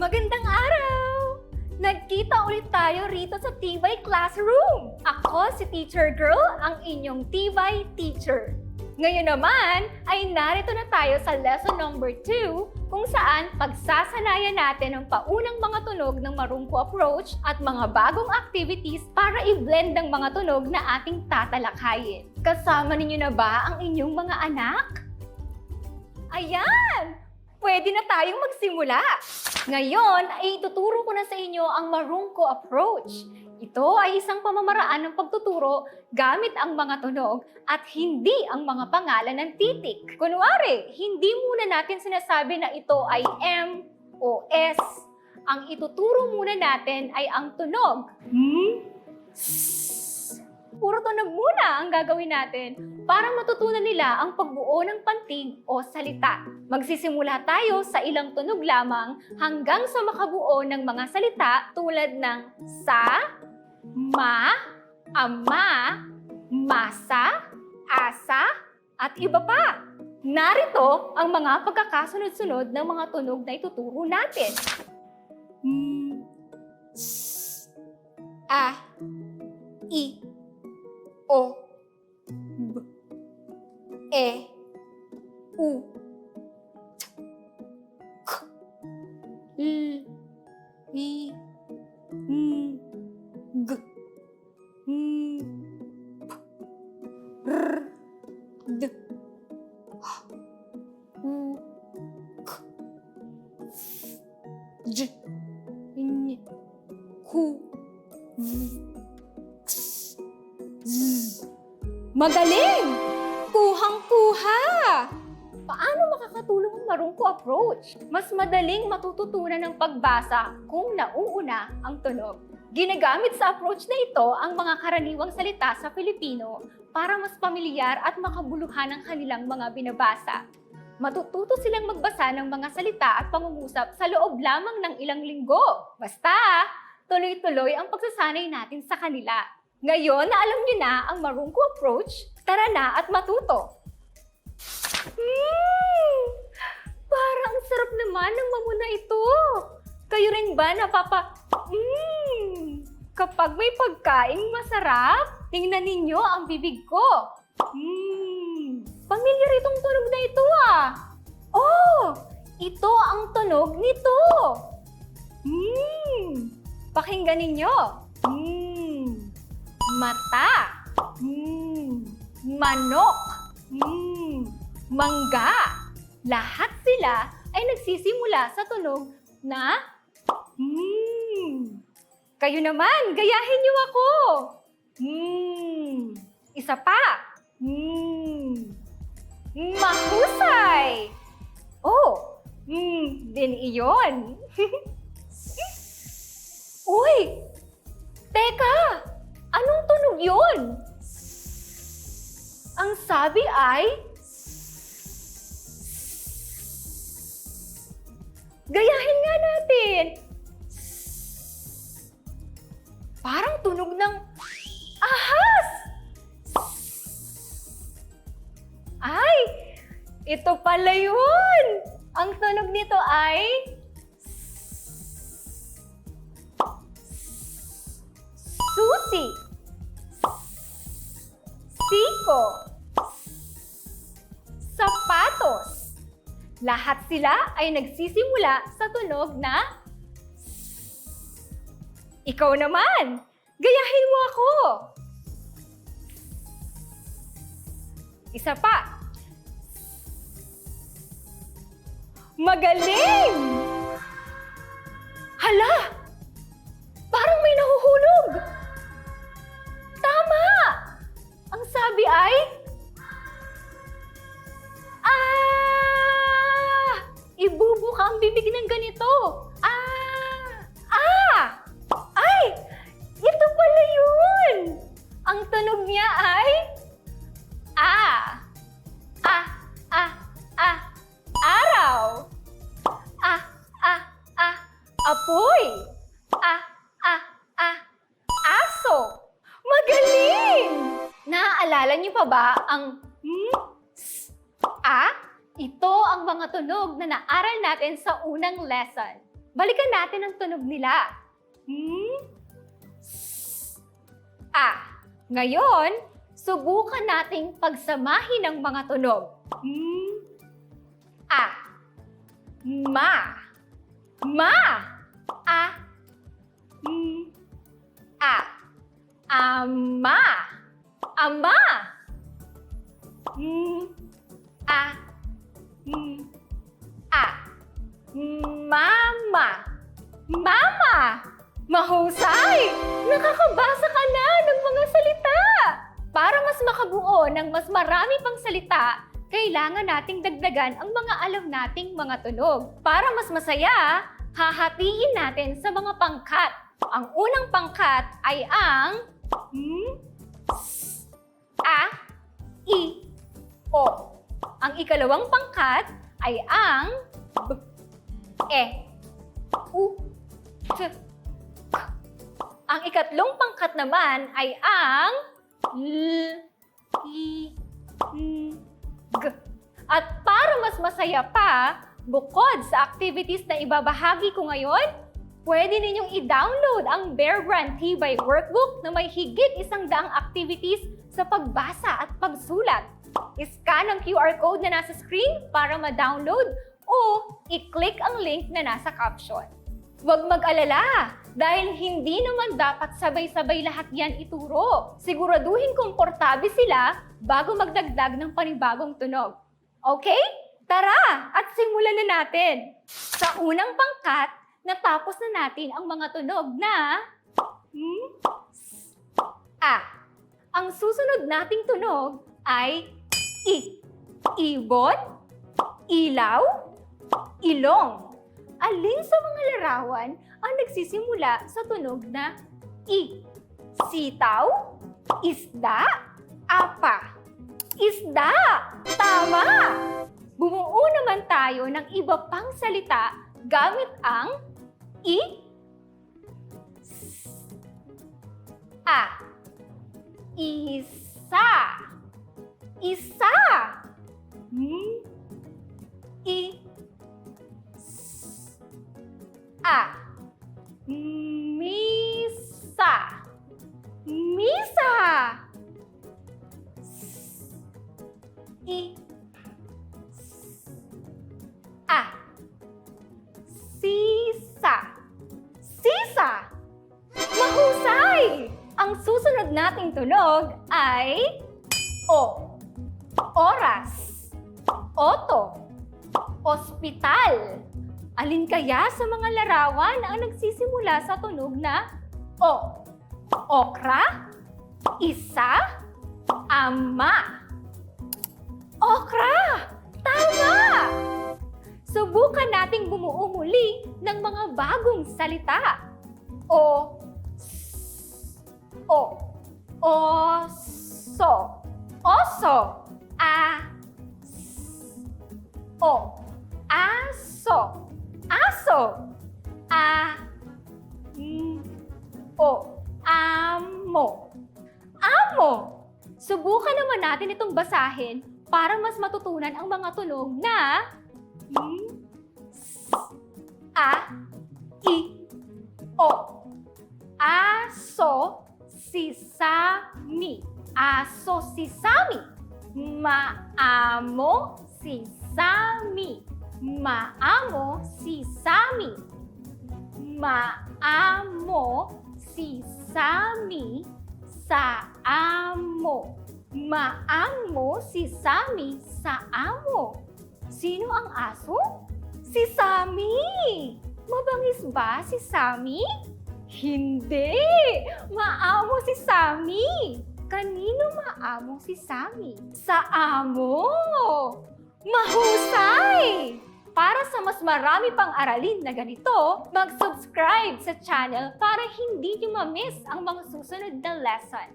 Magandang araw! Nagkita ulit tayo rito sa Tibay Classroom. Ako si Teacher Girl, ang inyong Tibay Teacher. Ngayon naman ay narito na tayo sa lesson number 2 kung saan pagsasanayan natin ang paunang mga tunog ng marungko approach at mga bagong activities para i-blend ang mga tunog na ating tatalakayin. Kasama ninyo na ba ang inyong mga anak? Ayan! Pwede na tayong magsimula. Ngayon ay ituturo ko na sa inyo ang marungko approach. Ito ay isang pamamaraan ng pagtuturo gamit ang mga tunog at hindi ang mga pangalan ng titik. Kunwari, hindi muna natin sinasabi na ito ay M o S. Ang ituturo muna natin ay ang tunog. Hmm? Puro tunog muna ang gagawin natin para matutunan nila ang pagbuo ng pantig o salita. Magsisimula tayo sa ilang tunog lamang hanggang sa makabuo ng mga salita tulad ng sa, ma, ama, masa, asa, at iba pa. Narito ang mga pagkakasunod-sunod ng mga tunog na ituturo natin. Mm, s, a, i, o, e, approach? Mas madaling matututunan ng pagbasa kung nauuna ang tunog. Ginagamit sa approach na ito ang mga karaniwang salita sa Filipino para mas pamilyar at makabuluhan ang kanilang mga binabasa. Matututo silang magbasa ng mga salita at pangungusap sa loob lamang ng ilang linggo. Basta, tuloy-tuloy ang pagsasanay natin sa kanila. Ngayon na alam niyo na ang marungko approach, tara na at matuto. Hmm, parang ang sarap naman ng mamuna ito. Kayo rin ba napapa... Hmm, kapag may pagkaing masarap, tingnan ninyo ang bibig ko. Hmm, pamilyar itong tunog na ito ah. Oh, ito ang tunog nito. Hmm, pakinggan ninyo. Hmm, mata. Hmm, manok. Hmm, mangga. Lahat sila ay nagsisimula sa tunog na Hmm. Kayo naman, gayahin niyo ako. Hmm. Isa pa. Hmm. Mahusay. Oh, hmm, din iyon. Uy! Teka! Anong tunog yun? Ang sabi ay... Gayahin nga natin! Parang tunog ng ahas! Ay! Ito pala yun! Ang tunog nito ay... Susi! Siko! Sapatos! Lahat sila ay nagsisimula sa tunog na ikaw naman! Gayahin mo ako! Isa pa. Magaling! Hala! Parang may nahuhulog! Tama! Ang sabi ay... Ah! Ibubuka ang bibig ng ganito. Ah! Ah! Ay! Ito pala yun! Ang tunog niya ay... Ah! Ah! Ah! Ah! Araw! Ah! Ah! Ah! Apoy! Ah! Ah! Ah! Aso! Magaling! Naaalala niyo pa ba ang mga tunog na naaral natin sa unang lesson. Balikan natin ang tunog nila. Hmm? Ah. Ngayon, subukan nating pagsamahin ang mga tunog. Hmm? Ah. Ma. Ma. Ah. Hmm. Ah. Ama. Ama. Hmm. Mama. Mama. Mahusay! Nakakabasa ka na ng mga salita! Para mas makabuo ng mas marami pang salita, kailangan nating dagdagan ang mga alam nating mga tunog. Para mas masaya, hahatiin natin sa mga pangkat. Ang unang pangkat ay ang hmm, s, a, i, o. Ang ikalawang pangkat ay ang b, e, u, t. Ang ikatlong pangkat naman ay ang l, i, n, g. At para mas masaya pa, bukod sa activities na ibabahagi ko ngayon, pwede ninyong i-download ang Bear Brand Tibay Workbook na may higit isang daang activities sa pagbasa at pagsulat. I-scan ang QR code na nasa screen para ma-download o i-click ang link na nasa caption. Huwag mag-alala dahil hindi naman dapat sabay-sabay lahat yan ituro. Siguraduhin komportable sila bago magdagdag ng panibagong tunog. Okay? Tara! At simulan na natin! Sa unang pangkat, natapos na natin ang mga tunog na hmm, s, a. Ang susunod nating tunog ay i. Ibon, ilaw, ilong. Alin sa mga larawan ang nagsisimula sa tunog na i? Sitaw, isda, apa. Isda! Tama! Bumuo naman tayo ng iba pang salita gamit ang i, a. Isa. Isa. Hmm? I, a. Misa. Misa. S, I, s, a. Sisa. Sisa. Mahusay! Ang susunod nating tunog ay O. Oras. Oto. Ospital. Alin kaya sa mga larawan ang nagsisimula sa tunog na O? Okra? Isa? Ama? Okra! Tama! Subukan nating bumuo muli ng mga bagong salita. O, s- o, oso, oso, a, o, aso, aso, a, m, o, amo, amo. Subukan naman natin itong basahin para mas matutunan ang mga tunog na m, s, a, i, o. Aso sisami. Aso sisami. Maamo sisami. Maamo sisami. Maamo sisami sa amo. Maamo si Sami sa amo. Sino ang aso? Si Sami! Mabangis ba si Sami? Hindi! Maamo si Sami! Kanino maamo si Sami? Sa amo! Mahusay! Para sa mas marami pang aralin na ganito, mag-subscribe sa channel para hindi nyo ma-miss ang mga susunod na lesson.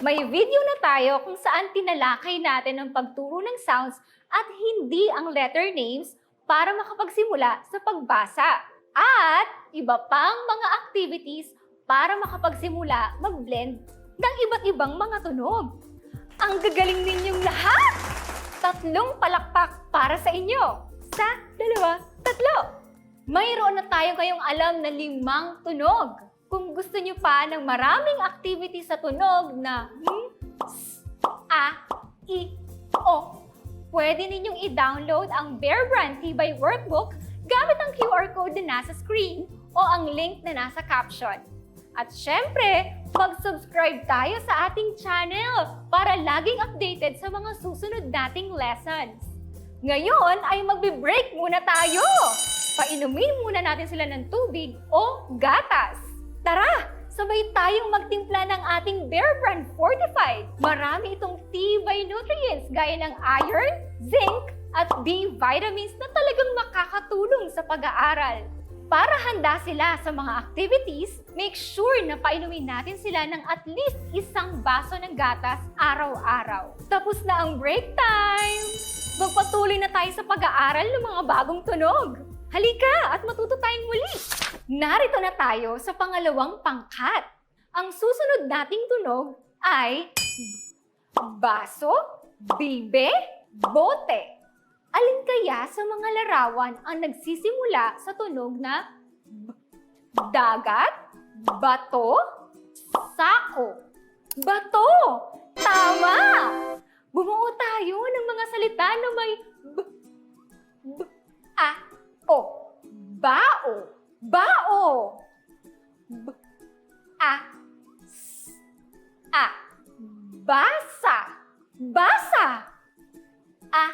May video na tayo kung saan tinalakay natin ang pagturo ng sounds at hindi ang letter names para makapagsimula sa pagbasa. At iba pang mga activities para makapagsimula mag-blend ng iba't ibang mga tunog. Ang gagaling ninyong lahat! Tatlong palakpak para sa inyo. Sa dalawa, tatlo. mayroon na tayo kayong alam na limang tunog. Kung gusto nyo pa ng maraming activity sa tunog na hmm, s, a, i, o, pwede ninyong i-download ang Bear Brand Tibay Workbook gamit ang QR code na nasa screen o ang link na nasa caption. At syempre, mag-subscribe tayo sa ating channel para laging updated sa mga susunod nating lessons. Ngayon ay magbe-break muna tayo. Painumin muna natin sila ng tubig o gatas. Tara, sabay tayong magtimpla ng ating Bear Brand Fortified. Marami itong tibay nutrients gaya ng iron, zinc, at B vitamins na talagang makakatulong sa pag-aaral. Para handa sila sa mga activities, make sure na painumin natin sila ng at least isang baso ng gatas araw-araw. Tapos na ang break time! Magpatuloy na tayo sa pag-aaral ng mga bagong tunog. Halika at matuto tayong muli! Narito na tayo sa pangalawang pangkat. Ang susunod nating tunog ay baso, bibe, bote. Alin kaya sa mga larawan ang nagsisimula sa tunog na b- dagat, bato, sako? Bato! Tama! Bumuo tayo ng mga salita na may b, b, a, o. Bao, bao. B, a, s, a. Basa, basa. A,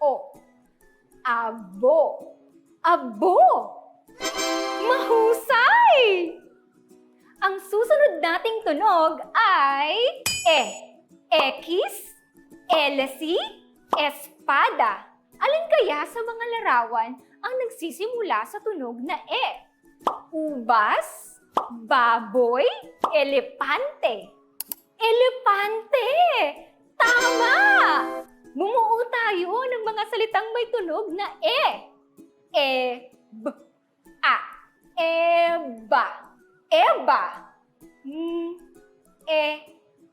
o. Abo. Abo. Mahusay! Ang susunod nating tunog ay E. Ekis, elesi, espada. Alin kaya sa mga larawan ang nagsisimula sa tunog na E? Ubas, baboy, elepante. Elepante! Tama! Bumuo tayo ng mga salitang may tunog na E. E, b, a, eba, eba. M, e,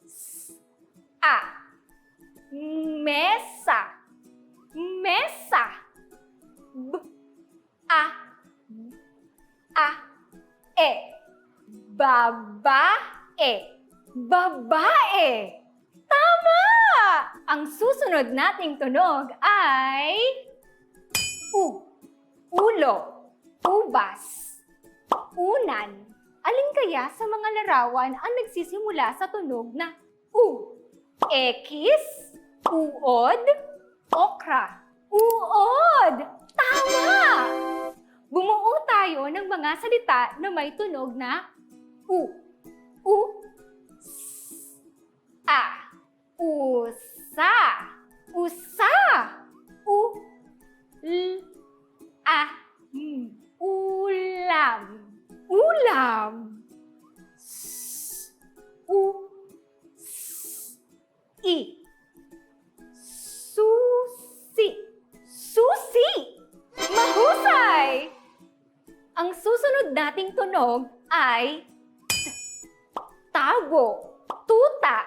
s, a. Mesa, mesa. B, a, a, e. Babae, babae. Tama! Ang susunod nating tunog ay U. Ulo. Ubas. Unan. Alin kaya sa mga larawan ang nagsisimula sa tunog na U? Ekis. Uod. Okra. Uod! Tama! Bumuo tayo ng mga salita na may tunog na U. U. S. A. Usa. Usa. U. L. A. M. Ulam. Ulam. S. U. S. I. Ang susunod nating tunog ay tabo, tuta,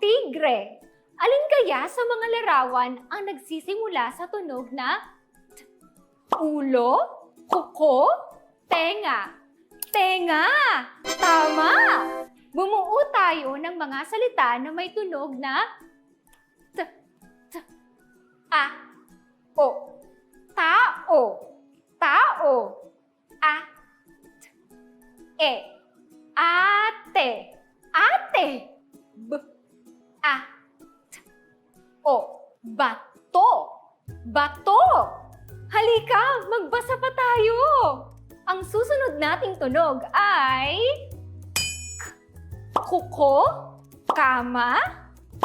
tigre. Alin kaya sa mga larawan ang nagsisimula sa tunog na t- ulo, kuko, tenga? Tenga! Tama! Bumuo tayo ng mga salita na may tunog na t, t, a, o. Tao, tao. A, t, e. Ate. Bato, bato. Halika, magbasa pa tayo. Ang susunod nating tunog ay kuko, kama,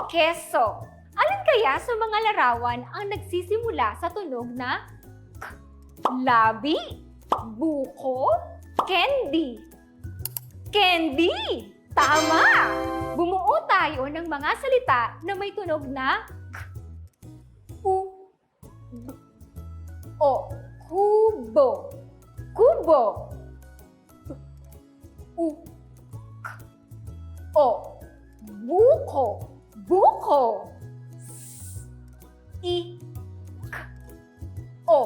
keso. Alin kaya sa mga larawan ang nagsisimula sa tunog na k, labi, buko, candy? Candy! Tama! Bumuo tayo ng mga salita na may tunog na o, kubo, kubo, u, k, o, buko, buko, s, i, k, o,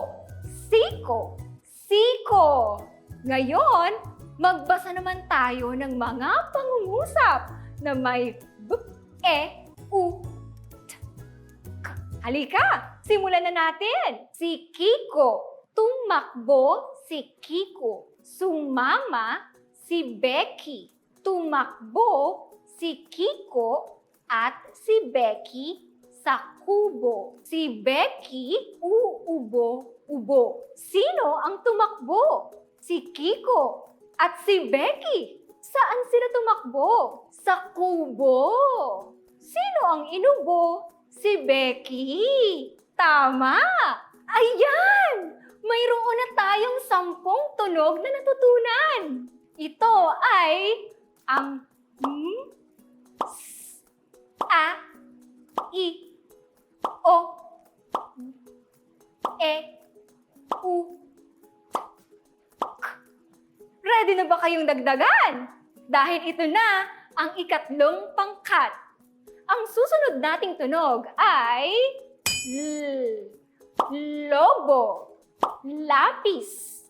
si, Kiko, Siko. Ngayon, magbasa naman tayo ng mga pangungusap na may b, e, u. Halika, simulan na natin. Si Kiko, tumakbo si Kiko. Sumama si Becky. Tumakbo si Kiko at si Becky sa kubo. Si Becky uubo ubo. Sino ang tumakbo? Si Kiko at si Becky. Saan sila tumakbo? Sa kubo. Sino ang inubo? Si Becky. Tama! Ayan! Mayroon na tayong sampung tunog na natutunan. Ito ay ang m, s, a, i, o, e, u, k. Ready na ba kayong dagdagan? Dahil ito na ang ikatlong pangkat. Ang susunod nating tunog ay L, lobo, lapis,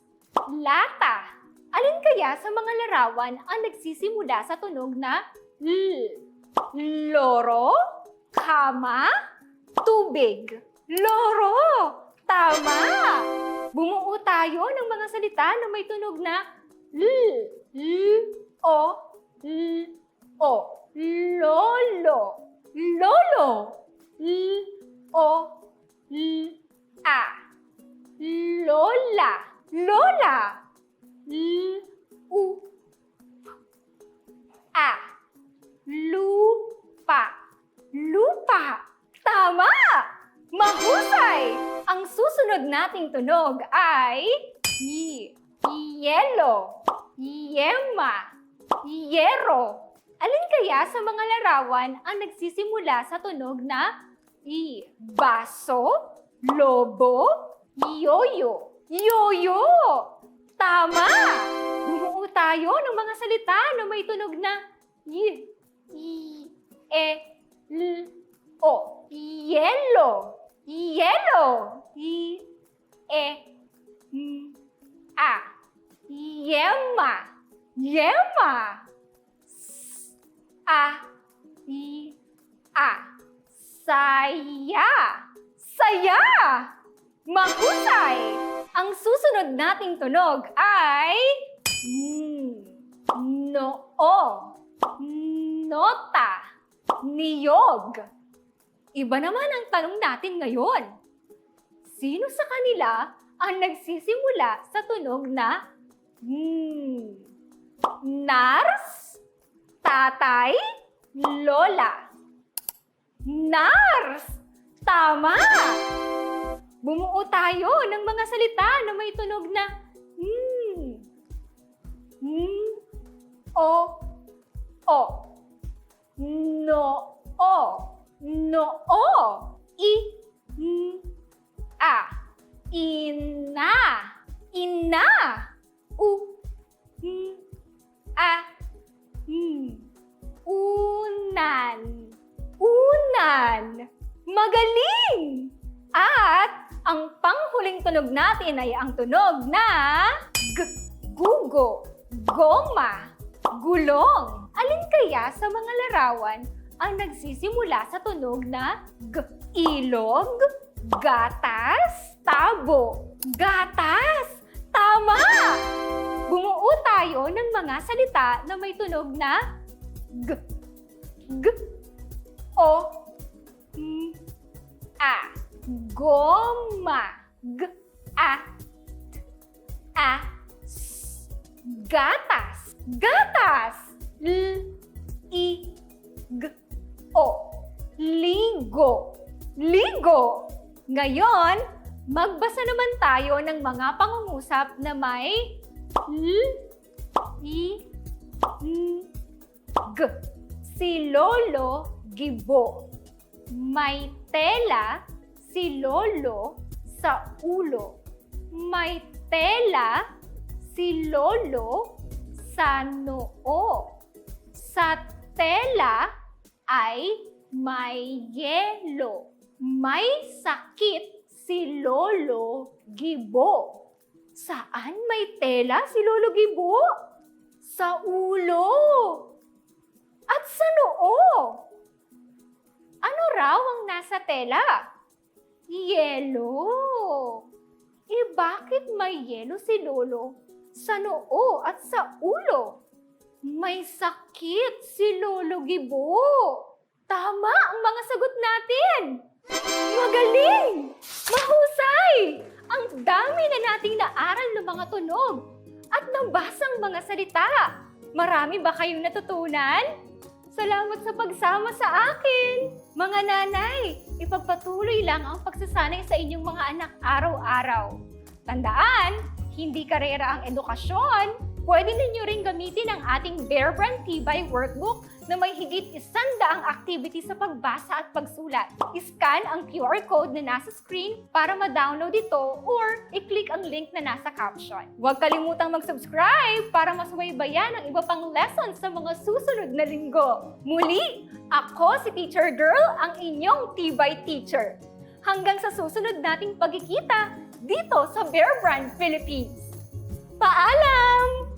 lata. Alin kaya sa mga larawan ang nagsisimula sa tunog na L? Loro, kama, tubig. Loro! Tama! Bumuo tayo ng mga salita na may tunog na L, L, O, L, O. Lolo, lolo, L, O, L, A. Lola, lola, L, U, A. Lupa, lupa. Tama! Mahusay! Ang susunod nating tunog ay Y, yelo, yema, yero. Alin kaya sa mga larawan ang nagsisimula sa tunog na I? Baso, lobo, yoyo. Yoyo! Tama! Bumuo tayo ng mga salita na may tunog na Y, I, E, L, O. Yelo, yelo, I, E, M, A. Yema, yema. A, I, A. Saya. Saya! Mahusay! Ang susunod nating tunog ay... Noo, nota, niyog. Iba naman ang tanong natin ngayon. Sino sa kanila ang nagsisimula sa tunog na N? Nars? Tatay? Lola? Nars! Tama! Bumuo tayo ng mga salita na may tunog na hmm. Hmm. O. O. No. O. No. O. I. N. A. Ina. Ina. U. N. A. Hmm. Unan. Unan. Magaling! At ang panghuling tunog natin ay ang tunog na g, gugo, goma, gulong. Alin kaya sa mga larawan ang nagsisimula sa tunog na g, ilog, gatas, tabo, gatas. Tama! Bumuo tayo ng mga salita na may tunog na g, g, o, m, a. Goma. G, a, t, a, s. Gatas. Gatas. L, i, g, o. Ligo. Ligo. Ngayon, magbasa naman tayo ng mga pangungusap na may L, I, N, G. Si Lolo Gibo. May tela si Lolo sa ulo. May tela si Lolo sa noo. Sa tela ay may yelo. May sakit si Lolo Gibo. Saan may tela si Lolo Gibo? Sa ulo. At sa noo. Ano raw ang nasa tela? Yelo. Eh bakit may yelo si Lolo sa noo at sa ulo? May sakit si Lolo Gibo. Tama ang mga sagot natin. Magaling! Mahusay! Ang dami na nating naaral ng mga tunog at nabasang mga salita. Marami ba kayong natutunan? Salamat sa pagsama sa akin! Mga nanay, ipagpatuloy lang ang pagsasanay sa inyong mga anak araw-araw. Tandaan, hindi karera ang edukasyon. Pwede ninyo rin gamitin ang ating Bear Brand Tibay Workbook na may higit isandaang activity sa pagbasa at pagsulat. I-scan ang QR code na nasa screen para ma-download ito or i-click ang link na nasa caption. Huwag kalimutang mag-subscribe para masubaybayan ang iba pang lessons sa mga susunod na linggo. Muli, ako si Teacher Girl, ang inyong Tibay Teacher. Hanggang sa susunod nating pagkikita dito sa Bear Brand Philippines. Paalam!